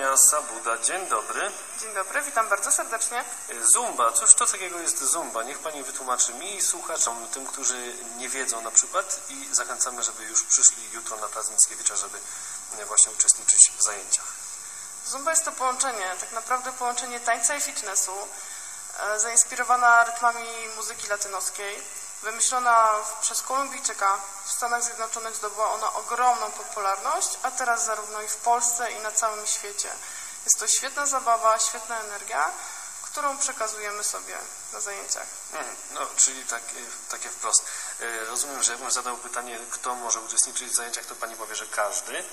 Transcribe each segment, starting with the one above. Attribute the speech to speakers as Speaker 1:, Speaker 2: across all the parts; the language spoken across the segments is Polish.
Speaker 1: Ania Sabuda, dzień dobry.
Speaker 2: Dzień dobry, witam bardzo serdecznie.
Speaker 1: Zumba, cóż to takiego jest zumba? Niech Pani wytłumaczy mi i słuchaczom, tym, którzy nie wiedzą na przykład i zachęcamy, żeby już przyszli jutro na Plac Mickiewicza, żeby e, właśnie uczestniczyć w zajęciach.
Speaker 2: Zumba jest to połączenie, tak naprawdę połączenie tańca i fitnessu, e, zainspirowana rytmami muzyki latynoskiej. Wymyślona przez Kolumbijczyka w Stanach Zjednoczonych zdobyła ona ogromną popularność, a teraz zarówno i w Polsce i na całym świecie. Jest to świetna zabawa, świetna energia, którą przekazujemy sobie na zajęciach.
Speaker 1: Mhm, No, czyli tak, e, takie wprost. E, Rozumiem, że jakbym zadał pytanie, kto może uczestniczyć w zajęciach, to Pani powie, że każdy.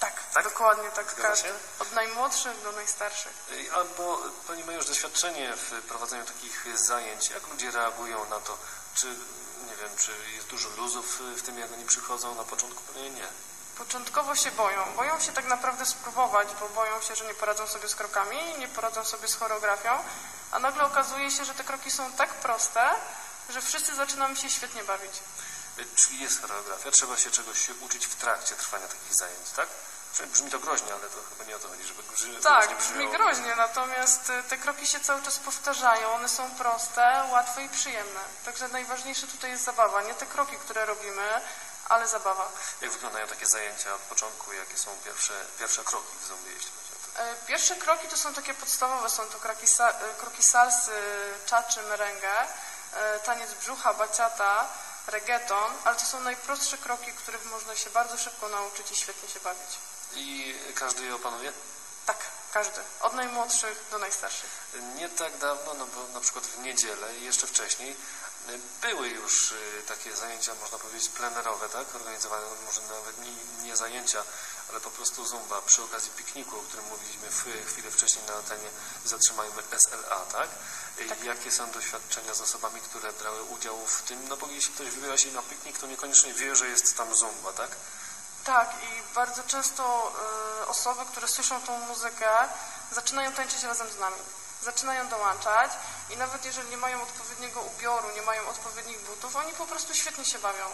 Speaker 2: Tak,
Speaker 1: Tak?
Speaker 2: dokładnie tak. Każdy. Od najmłodszych do najstarszych.
Speaker 1: E, Albo Pani ma już doświadczenie w prowadzeniu takich zajęć. Jak ludzie reagują na to? Czy, nie wiem, czy jest dużo luzów w tym, jak oni przychodzą? Na początku pewnie nie.
Speaker 2: Początkowo się boją. Boją się tak naprawdę spróbować, bo boją się, że nie poradzą sobie z krokami, nie poradzą sobie z choreografią, a nagle okazuje się, że te kroki są tak proste, że wszyscy zaczynamy się świetnie bawić.
Speaker 1: E, Czyli jest choreografia, trzeba się czegoś uczyć w trakcie trwania takich zajęć, tak? Czyli Brzmi to groźnie, ale to chyba nie o to chodzi, żeby grzy-
Speaker 2: Tak, brzmi groźnie, natomiast y, te kroki się cały czas powtarzają, one są proste, łatwe i przyjemne. Także najważniejsze tutaj jest zabawa, nie te kroki, które robimy, ale zabawa.
Speaker 1: Jak wyglądają takie zajęcia od początku? Jakie są pierwsze, pierwsze kroki w zombie, jeśli chodzi o to?
Speaker 2: E, Pierwsze kroki to są takie podstawowe, są to kroki, e, kroki salsy, czaczy, merengue, e, taniec brzucha, baciata, reggaeton, ale to są najprostsze kroki, których można się bardzo szybko nauczyć i świetnie się bawić.
Speaker 1: I każdy je opanuje?
Speaker 2: Tak, każdy, od najmłodszych do najstarszych.
Speaker 1: Nie tak dawno, no bo na przykład w niedzielę i jeszcze wcześniej były już y, takie zajęcia, można powiedzieć, plenerowe, tak? Organizowane, może nawet nie, nie zajęcia, ale po prostu zumba przy okazji pikniku, o którym mówiliśmy w, chwilę wcześniej na antenie Zatrzymajmy SLA, tak? Y, Jakie są doświadczenia z osobami, które brały udział w tym? No bo jeśli ktoś wybiera się na piknik, to niekoniecznie wie, że jest tam zumba, tak?
Speaker 2: Tak, i bardzo często e, osoby, które słyszą tą muzykę, zaczynają tańczyć razem z nami. Zaczynają dołączać i nawet jeżeli nie mają odpowiedniego ubioru, nie mają odpowiednich butów, oni po prostu świetnie się bawią.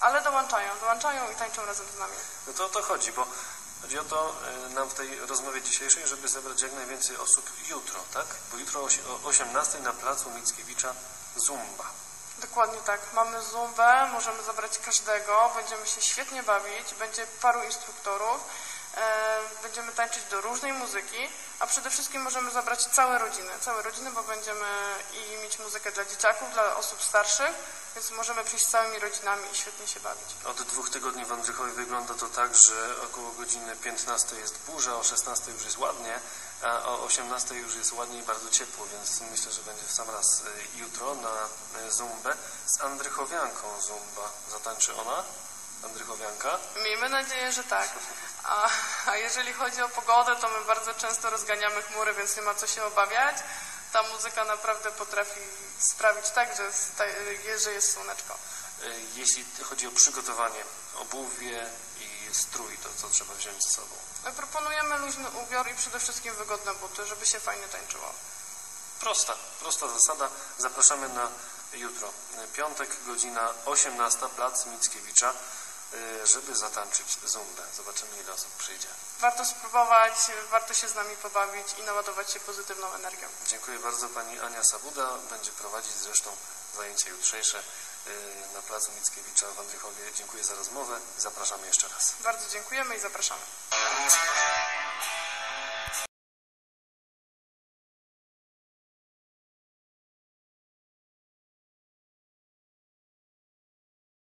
Speaker 2: Ale dołączają, dołączają i tańczą razem z nami.
Speaker 1: No to o to chodzi, bo chodzi o to e, nam w tej rozmowie dzisiejszej, żeby zebrać jak najwięcej osób jutro, tak? Bo jutro o 18 na placu Mickiewicza Zumba.
Speaker 2: Dokładnie tak. Mamy zumbę, możemy zabrać każdego, będziemy się świetnie bawić, będzie paru instruktorów, e, będziemy tańczyć do różnej muzyki, a przede wszystkim możemy zabrać całe rodziny, całe rodziny, bo będziemy i mieć muzykę dla dzieciaków, dla osób starszych, więc możemy przyjść z całymi rodzinami i świetnie się bawić.
Speaker 1: Od dwóch tygodni w Andrychowie wygląda to tak, że około godziny 15 jest burza, o 16 już jest ładnie, a o 18 już jest ładnie i bardzo ciepło, więc myślę, że będzie w sam raz e, jutro na e, Zumbę z Andrychowianką Zumba. Zatańczy ona? Andrychowianka?
Speaker 2: Miejmy nadzieję, że tak. A, a jeżeli chodzi o pogodę, to my bardzo często rozganiamy chmury, więc nie ma co się obawiać. Ta muzyka naprawdę potrafi sprawić tak, że, sta, że jest słoneczko.
Speaker 1: E, Jeśli chodzi o przygotowanie, obuwie i strój, to co trzeba wziąć ze sobą?
Speaker 2: My proponujemy luźny ubiór i przede wszystkim wygodne buty, żeby się fajnie tańczyło.
Speaker 1: Prosta, prosta zasada. Zapraszamy na jutro. Piątek, godzina 18, plac Mickiewicza, y, żeby zatańczyć zumbę. Zobaczymy, ile osób przyjdzie.
Speaker 2: Warto spróbować, warto się z nami pobawić i naładować się pozytywną energią.
Speaker 1: Dziękuję bardzo. Pani Ania Sabuda będzie prowadzić zresztą zajęcie jutrzejsze na placu Mickiewicza w Andrychowie. Dziękuję za rozmowę. Zapraszamy jeszcze raz.
Speaker 2: Bardzo dziękujemy i zapraszamy.